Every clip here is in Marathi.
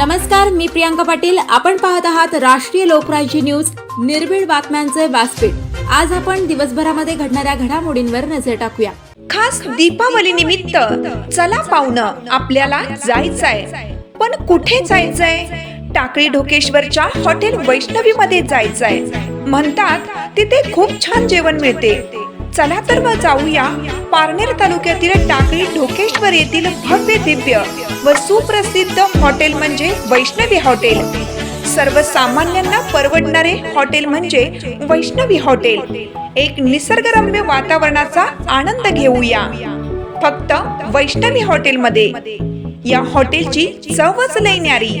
नमस्कार मी प्रियांका पाटील. आपण पाहत आहात राष्ट्रीय लोकराज्य न्यूज. निर्भीड बातम्यांचे व्यासपीठ. आज आपण दिवसभरामध्ये घडणाऱ्या घडामोडींवर नजर टाकूया. खास दीपावली निमित्त चला पाहुणं आपल्याला जायचंय. पण कुठे जायचंय? टाकळी ढोकेश्वरच्या हॉटेल वैष्णवी मध्ये जायचंय. म्हणतात तिथे खूप छान जेवण मिळते. चला तर मग जाऊया. पारनेर तालुक्यातील टाकळी ढोकेश्वर येथील भव्य दिव्य व सुप्रसिद्ध हॉटेल म्हणजे वैष्णवी हॉटेल. सर्वसामान्यांना परवडणारे हॉटेल म्हणजे वैष्णवी हॉटेल. एक निसर्गरम्य वातावरणाचा आनंद घेऊया. फक्त वैष्णवी हॉटेलमध्ये. या हॉटेलची चवच लय न्यारी.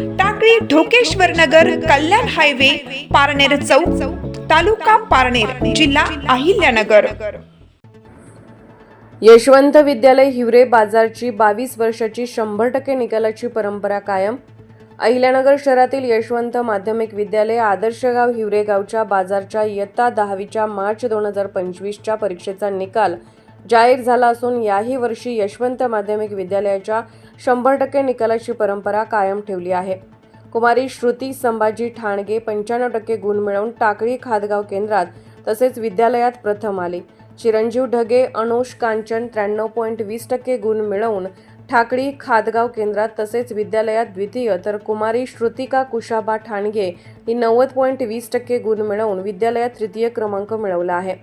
टाकळी ढोकेश्वर नगर कल्याण हायवे पारनेर चौक तालुका पारनेर जिल्हा अहिल्यानगर. यशवंत विद्यालय हिवरे बाजारची बावीस वर्षाची शंभर टक्के निकालाची परंपरा कायम. अहिल्यानगर शहरातील यशवंत माध्यमिक विद्यालय आदर्श गाव हिवरे गावच्या बाजारच्या इयत्ता दहावीच्या मार्च दोन हजार पंचवीसच्या परीक्षेचा निकाल जाहीर झाला असून याही वर्षी यशवंत माध्यमिक विद्यालयाच्या शंभर टक्के निकालाची परंपरा कायम ठेवली आहे. कुमारी श्रुती संभाजी ठाणगे पंच्याण्णव टक्के गुण मिळवून टाकळी खादगाव केंद्रात तसेच विद्यालयात प्रथम आले. चिरंजीव ढगे अनुष कांचन त्र्याण्णव पॉईंट वीस टक्के गुण मिळवून ठाकळी खादगाव केंद्रात तसेच विद्यालयात द्वितीय तर कुमारी श्रुतिका कुशाबा ठाणगे ही नव्वद पॉईंट वीस टक्के गुण मिळवून विद्यालयात तृतीय क्रमांक मिळवला आहे.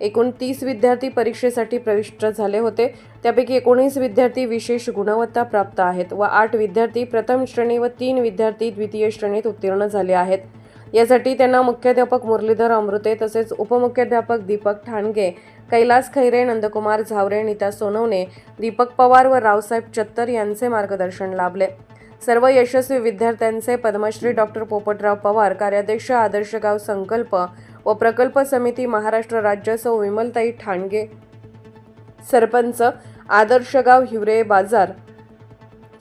एकूण तीस विद्यार्थी परीक्षेसाठी प्रविष्ट झाले होते. त्यापैकी एकोणीस विद्यार्थी विशेष गुणवत्ता प्राप्त आहेत व आठ विद्यार्थी प्रथम श्रेणी व तीन विद्यार्थी द्वितीय श्रेणीत उत्तीर्ण झाले आहेत. यासाठी त्यांना मुख्याध्यापक मुरलीधर अमृते तसेच उपमुख्याध्यापक दीपक ठाणगे कैलास खैरे नंदकुमार झावरे नीता सोनवणे दीपक पवार व रावसाहेब चत्तर यांचे मार्गदर्शन लाभले. सर्व यशस्वी विद्यार्थ्यांचे पद्मश्री डॉक्टर पोपटराव पवार कार्याध्यक्ष आदर्श गाव संकल्प व प्रकल्प समिती महाराष्ट्र राज्य सौ विमलताई ठाणगे. सरपंच आदर्श गाव Hiware Bazar.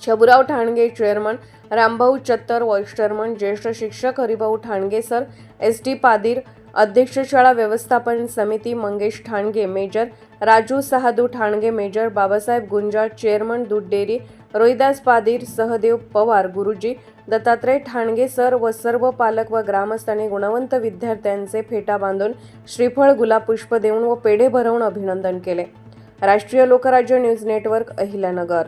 Chhaburao Thange chairman Rambhau Chattar vice chairman ज्येष्ठ शिक्षक Haribhau Thange sir S T Padir अध्यक्ष शाळा व्यवस्थापन समिती Mangesh Thange major Raju Sahadu Thange major Babasaheb Gunjal chairman दूध डेअरी रोहिदास पादीर सहदेव पवार गुरुजी दत्तात्रय ठाणगे सर व सर्व पालक व ग्रामस्थांनी गुणवंत विद्यार्थ्यांचे फेटा बांधून श्रीफळ गुलाब पुष्प देऊन व पेढे भरवून अभिनंदन केले. राष्ट्रीय लोकराज्य न्यूज नेटवर्क अहिल्यानगर.